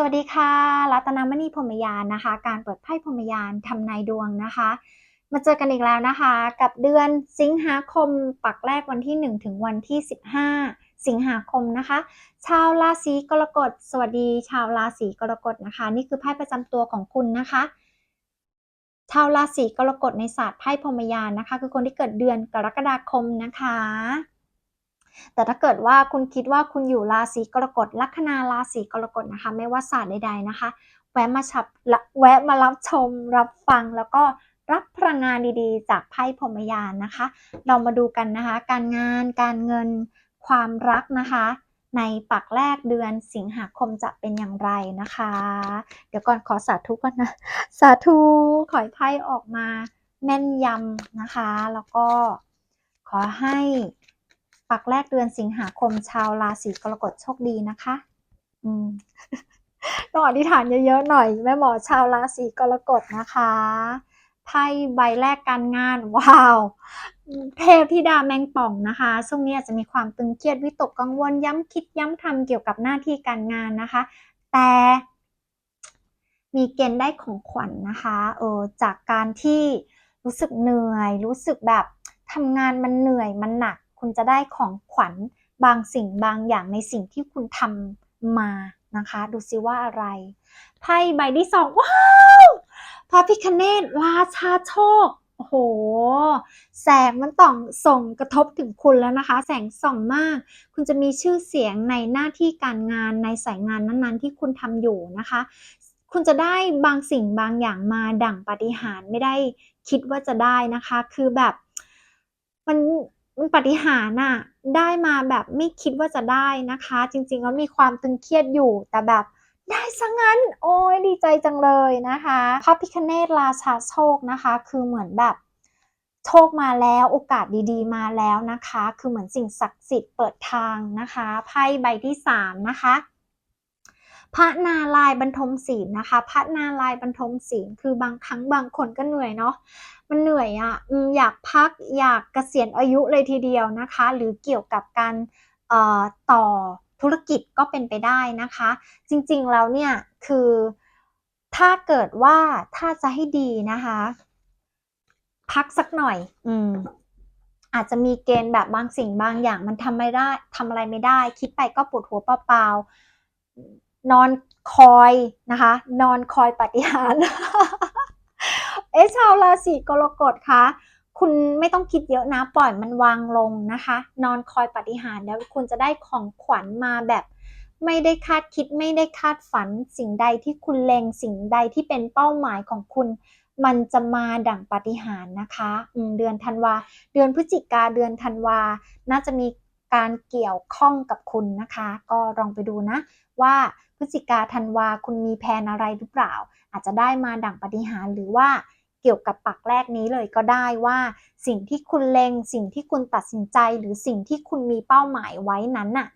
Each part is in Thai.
สวัสดีค่ะรัตนมณีพรมยานนะคะ การเปิดไพ่พรมยานทำนายดวงนะคะ มาเจอกันอีกแล้วนะคะ กับเดือนสิงหาคมปักแรกวันที่ 1 ถึงวันที่ 15 สิงหาคมนะคะ ชาวราศีกรกฎ สวัสดี ชาวราศีกรกฎนะคะ นี่คือไพ่ประจำตัวของคุณนะคะ ชาวราศีกรกฎในศาสตร์ไพ่พรมยานนะคะ คือคนที่เกิดเดือนกรกฎาคมนะคะ แต่ถ้าเกิดว่าคุณคิดว่าคุณอยู่ราศีกรกฎลัคนาราศีกรกฎนะคะ ไม่ว่าศาสตร์ใดๆนะคะ แวะมาชับแวะมารับชม รับฟังแล้วก็รับพลังงานดีๆ จากไพ่พรมยานนะคะ เรามาดูกันนะคะ การงานการเงินความรักนะคะ ในปักแรกเดือนสิงหาคมจะเป็นอย่างไรนะคะ เดี๋ยวก่อนขอสาธุก่อนนะ สาธุขอให้ไพ่ออกมาแม่นยำนะคะ แล้วก็ขอให้ ปักแรกเดือนสิงหาคมชาวราศีกรกฎโชคดีนะคะ อืมต้องอธิษฐานเยอะๆหน่อยแม่หมอชาวราศีกรกฎนะคะไพ่ใบแรกการงานว้าว เทพธิดาแมงป่องนะคะช่วงนี้อาจจะมีความตึงเครียดวิตกกังวลย้ำคิดย้ำทำเกี่ยวกับหน้าที่การงานนะคะ แต่มีเกณฑ์ได้ของขวัญนนะคะเออจากการที่รู้สึกเหนื่อย รู้สึกแบบทำงานมันเหนื่อยมันหนัก คุณจะได้ของขวัญบางสิ่งบางอย่างในสิ่งที่คุณทำมานะคะ ดูซิว่าอะไร ไพ่ใบที่สองว้าวพระพิคเนตราชาโชคโอ้โห แสงมันต้องส่งกระทบถึงคุณแล้วนะคะ แสงส่องมาก คุณจะมีชื่อเสียงในหน้าที่การงานในสายงานนั้นๆ ที่คุณทำอยู่นะคะ คุณจะได้บางสิ่งบางอย่างมาดั่งปาฏิหารไม่ได้คิดว่าจะได้นะคะ คือแบบมัน ปฏิหาริย์น่ะได้มาแบบไม่คิดว่าจะได้นะคะ จริงๆแล้วมีความตึงเครียดอยู่แต่แบบได้ซะงั้น โอ้ยดีใจจังเลยนะคะพระพิคเนตราชาโชคนะคะ คือเหมือนแบบโชคมาแล้วโอกาสดีๆ มาแล้วนะคะ คือเหมือนสิ่งศักดิ์สิทธิ์เปิดทางนะคะไพ่ใบที่สามนะคะพระนารายบรรทมศีลนะคะ พระนารายบรรทมศีลคือบางครั้งบางคนก็เหนื่อยเนาะ มันเหนื่อยอะ่ะอยากพักอยากเกษียณอายุเลยทีเดียวนะคะ หรือเกี่ยวกับการต่อธุรกิจก็เป็นไปได้นะคะ จริงๆแล้วเนี่ยคือถ้าเกิดว่าถ้าจะให้ดีนะคะ พักสักหน่อย อืม อาจจะมีเกณฑ์แบบบางสิ่งบางอย่าง มันทำไม่ได้ทำอะไรไม่ได้ คิดไปก็ปวดหัวเปล่าๆนอนคอยนะคะ นอนคอยปฏิหาร อ๊ะชาวราศีกรกฎคะคุณไม่ต้องคิดเยอะนะปล่อยมันวางลงนะคะ นอนคอยปฏิหารแล้วคุณจะได้ของขวัญมาแบบ ไม่ได้คาดคิดไม่ได้คาดฝัน สิ่งใดที่คุณเล็งสิ่งใดที่เป็นเป้าหมายของคุณ มันจะมาดั่งปฏิหารนะคะเดือนธันวาเดือนพฤศจิกาเดือนธันวาน่าจะมีการเกี่ยวข้องกับคุณนะคะ ก็ลองไปดูนะ ว่าพฤศจิกาธันวาคุณมีแผนอะไรหรือเปล่า อาจจะได้มาดั่งปฏิหารหรือว่า เกี่ยวกับปักแรกนี้เลยก็ได้ว่าสิ่งที่คุณเล็งสิ่งที่คุณตัดสินใจ หรือสิ่งที่คุณมีเป้าหมายไว้นั้นน่ะ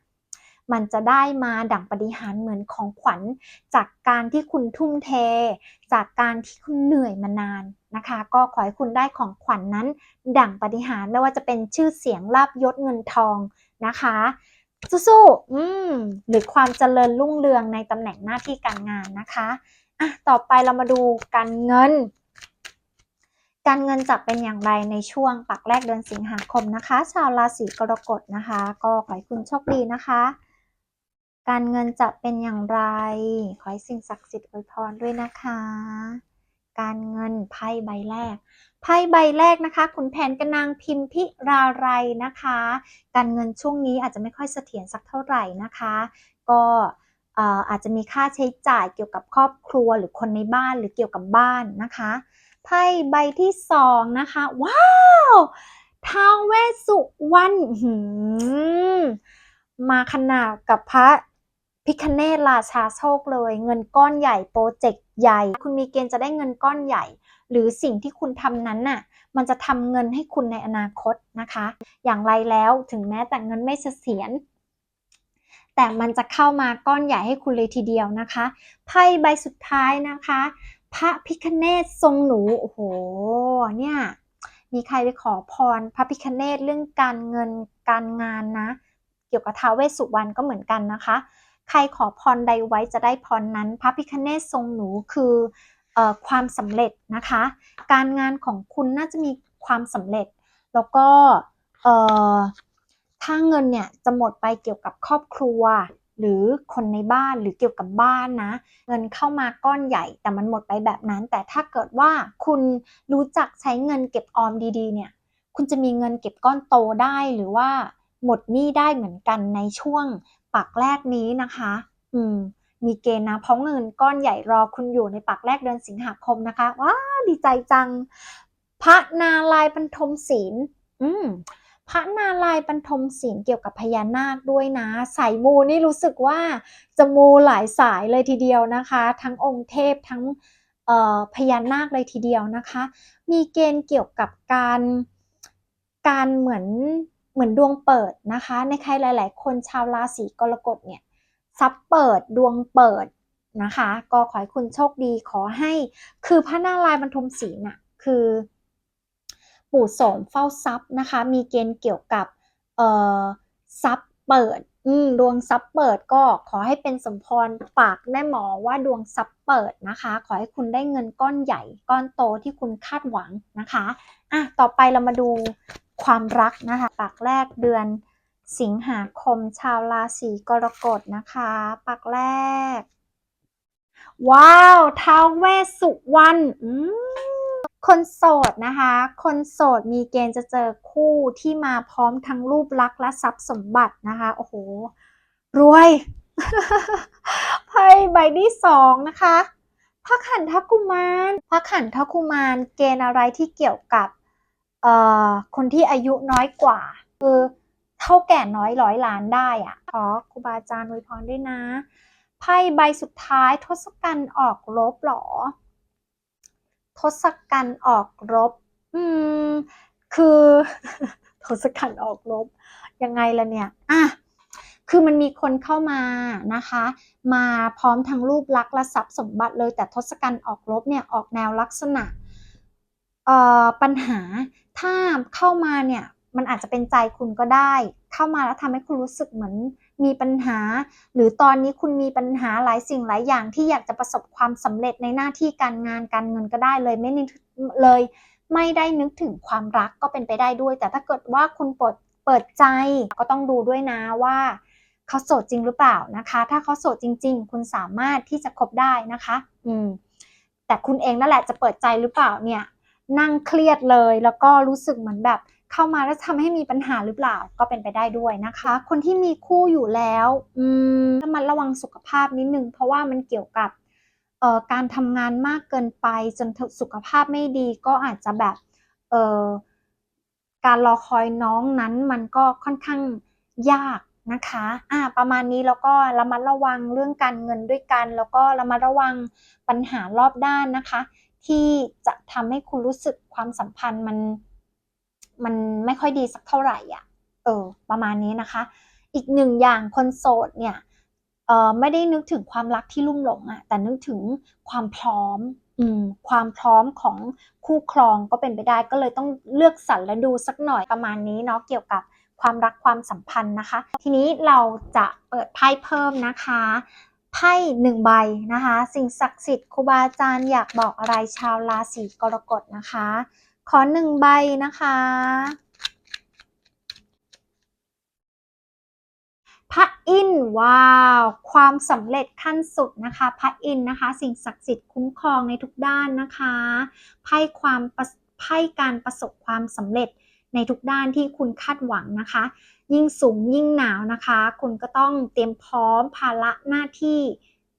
มันจะได้มาดั่งปฏิหารเหมือนของขวัญ จากการที่คุณทุ่มเท จากการที่คุณเหนื่อยมานานนะคะ ก็ขอให้คุณได้ของขวัญนนั้น ดั่งปฏิหารไม่ว่าจะเป็นชื่อเสียงลาบยศเงินทองนะคะสู้ๆอืมหรือความเจริญรุ่งเรืองในตำแหน่งหน้าที่การงานนะคะอะต่อไปเรามาดูการเงิน การเงินจะเป็นอย่างไรในช่วงปักแรกเดือนสิงหาคมนะคะ ชาวราศีกรกฎนะคะ ก็ขอให้คุณโชคดีนะคะ การเงินจะเป็นอย่างไร ขอให้สิ่งศักดิ์สิทธิ์อวยพรด้วยนะคะ การเงินไพ่ใบแรกไพ่ใบแรกนะคะขุนแผนกนางพิมพิราไรนะคะ การเงินช่วงนี้อาจจะไม่ค่อยเสถียรสักเท่าไหร่นะคะ ก็เอ่ออาจจะมีค่าใช้จ่ายเกี่ยวกับครอบครัวหรือคนในบ้านหรือเกี่ยวกับบ้านนะคะ ไพ่ใบที่สองนะคะ ว้าวท้าวเวสสุวรรณมาขนาดกับพระพิคเนตราชาโชคเลย เงินก้อนใหญ่โปรเจกต์ใหญ่ คุณมีเกณฑ์จะได้เงินก้อนใหญ่ หรือสิ่งที่คุณทำนั้นน่ะ มันจะทำเงินให้คุณในอนาคตนะคะ อย่างไรแล้วถึงแม้แต่เงินไม่เสถียรแต่มันจะเข้ามาก้อนใหญ่ให้คุณเลยทีเดียวนะคะ ไพ่ใบสุดท้ายนะคะ พระพิคเนตทรงหนู โอ้โห เนี่ย มีใครไปขอพรพระพิคเนตเรื่องการเงินการงานนะ เกี่ยวกับท้าวเวสสุวรรณก็เหมือนกันนะคะ ใครขอพรใดไว้จะได้พรนั้น พระพิคเนศทรงหนูคือออความสำเร็จนะคะ การงานของคุณน่าจะมีความสำเร็จ แล้วก็ถ้าเงินเนี่ยจะหมดไปเกี่ยวกับครอบครัว หรือคนในบ้านหรือเกี่ยวกับบ้านนะ เงินเข้ามาก้อนใหญ่ แต่มันหมดไปแบบนั้น แต่ถ้าเกิดว่าคุณรู้จักใช้เงินเก็บออมดีๆ เนี่ย คุณจะมีเงินเก็บก้อนโตได้หรือว่าหมดหนี้ได้เหมือนกันในช่วงปักแรกนี้นะคะ อืม มีเกณฑ์นะ เพราะเงินก้อนใหญ่รอคุณอยู่ในปักแรกเดือนสิงหาคมนะคะ ว้าดีใจจัง พระนาลายณ์บรรทมศีล อืม ระนาลายบรรทมศีลเกี่ยวกับพญานาคด้วยนะ สายมูนี่รู้สึกว่าจะมูหลายสายเลยทีเดียวนะคะ ทั้งองค์เทพทั้งพญานาคเลยทีเดียวนะคะ มีเกณฑ์เกี่ยวกับการการเหมือนเหมือนดวงเปิดนะคะ ในใครหลาย ๆ คนชาวราศีกรกฎเนี่ยซับเปิดดวงเปิดนะคะ ก็ขอให้คุณโชคดีขอให้คือพระนารายณ์บรรทมศีลน่ะคือ ปู่โสมเฝ้าทรัพย์นะคะ มีเกณฑ์เกี่ยวกับเอ่อทรัพย์เปิดอืมดวงทรัพย์เปิดก็ขอให้เป็นสมพรฝากแม่หมอว่าดวงทรัพย์เปิดนะคะ ขอให้คุณได้เงินก้อนใหญ่ก้อนโตที่คุณคาดหวังนะคะอะต่อไปเรามาดูความรักนะคะปักแรกเดือนสิงหาคมชาวราศีกรกฎนะคะปักแรก ว้าวท้าวเวสสุวรรณอืม คนโสดนะคะ คนโสดมีเกณฑ์จะเจอคู่ที่มาพร้อมทั้งรูปลักษณ์และทรัพย์สมบัตินะคะ โอ้โห รวยไพ่ใบที่สองนะคะพระขันทกุมารพระขันทกุมาร เกณฑ์อะไรที่เกี่ยวกับเอ่อคนที่อายุน้อยกว่า คือเท่าแก่น้อยร้อยล้านได้อะขอครูบาอาจารย์อวยพรด้วยนะ ไพ่ใบสุดท้ายทศกัณฐ์ออกรบหรอ ทศกัณฐ์ออกรบ อืม คือทศกัณฐ์ออกรบ ยังไงล่ะเนี่ย อะ คือมันมีคนเข้ามานะคะ มาพร้อมทั้งรูปลักษณ์และทรัพย์สมบัติเลย แต่ทศกัณฐ์ออกรบเนี่ยออกแนวลักษณะ เอ่อ ปัญหา ถ้าเข้ามาเนี่ย มันอาจจะเป็นใจคุณก็ได้ เข้ามาแล้วทำให้คุณรู้สึกเหมือน มีปัญหา หรือตอนนี้คุณมีปัญหาหลายสิ่งหลายอย่างที่อยากจะประสบความสำเร็จในหน้าที่การงานการเงินก็ได้เลยไม่เลย ไม่ได้นึกถึงความรักก็เป็นไปได้ด้วย แต่ถ้าเกิดว่าคุณเปิดเปิดใจก็ต้องดูด้วยนะว่าเขาโสดจริงหรือเปล่านะคะ ถ้าเขาโสดจริง ๆ คุณสามารถที่จะคบได้นะคะ อืม แต่คุณเองนั่นแหละจะเปิดใจหรือเปล่าเนี่ย นั่งเครียดเลยแล้วก็รู้สึกเหมือนแบบ เข้ามาแล้วทำให้มีปัญหาหรือเปล่าก็เป็นไปได้ด้วยนะคะ คนที่มีคู่อยู่แล้วอืมระมัดระวังสุขภาพนิดนึง เพราะว่ามันเกี่ยวกับเอ่อการทำงานมากเกินไปจนสุขภาพไม่ดีก็อาจจะแบบเอ่อการรอคอยน้องนั้นมันก็ค่อนข้างยากนะคะอ่าประมาณนี้แล้วก็ระมัดระวังเรื่องการเงินด้วยกัน แล้วก็ระมัดระวังปัญหารอบด้านนะคะ ที่จะทำให้คุณรู้สึกความสัมพันธ์มัน มันไม่ค่อยดีสักเท่าไหร่อะเออประมาณนี้นะคะ อีกหนึ่งอย่างคนโสดเนี่ยเออไม่ได้นึกถึงความรักที่ลุ่มหลงอะแต่นึกถึงความพร้อมอืมความพร้อมของคู่ครองก็เป็นไปได้ก็เลยต้องเลือกสรรและดูสักหน่อยประมาณนี้เนาะเกี่ยวกับความรักความสัมพันธ์นะคะ ทีนี้เราจะเปิดไพ่เพิ่มนะคะไพ่หนึ่งใบนะคะ สิ่งศักดิ์สิทธิ์ครูบาอาจารย์อยากบอกอะไรชาวราศีกรกฎนะคะ ขอหนึ่งใบนะคะ พระอินว้าว ความสำเร็จขั้นสุดนะคะ พระอินนะคะ สิ่งศักดิ์สิทธิ์คุ้มครองในทุกด้านนะคะไพ่ความไพ่การประสบความสำเร็จในทุกด้านที่คุณคาดหวังนะคะ ยิ่งสูงยิ่งหนาวนะคะ คุณก็ต้องเตรียมพร้อมภาระหน้าที่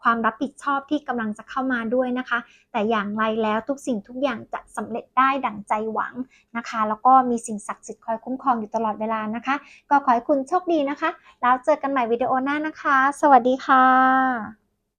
ความรับผิดชอบที่กำลังจะเข้ามาด้วยนะคะ แต่อย่างไรแล้วทุกสิ่งทุกอย่างจะสำเร็จได้ดั่งใจหวังนะคะ แล้วก็มีสิ่งศักดิ์สิทธิ์คอยคุ้มครองอยู่ตลอดเวลานะคะ ก็ขอให้คุณโชคดีนะคะ แล้วเจอกันใหม่วิดีโอหน้านะคะ สวัสดีค่ะ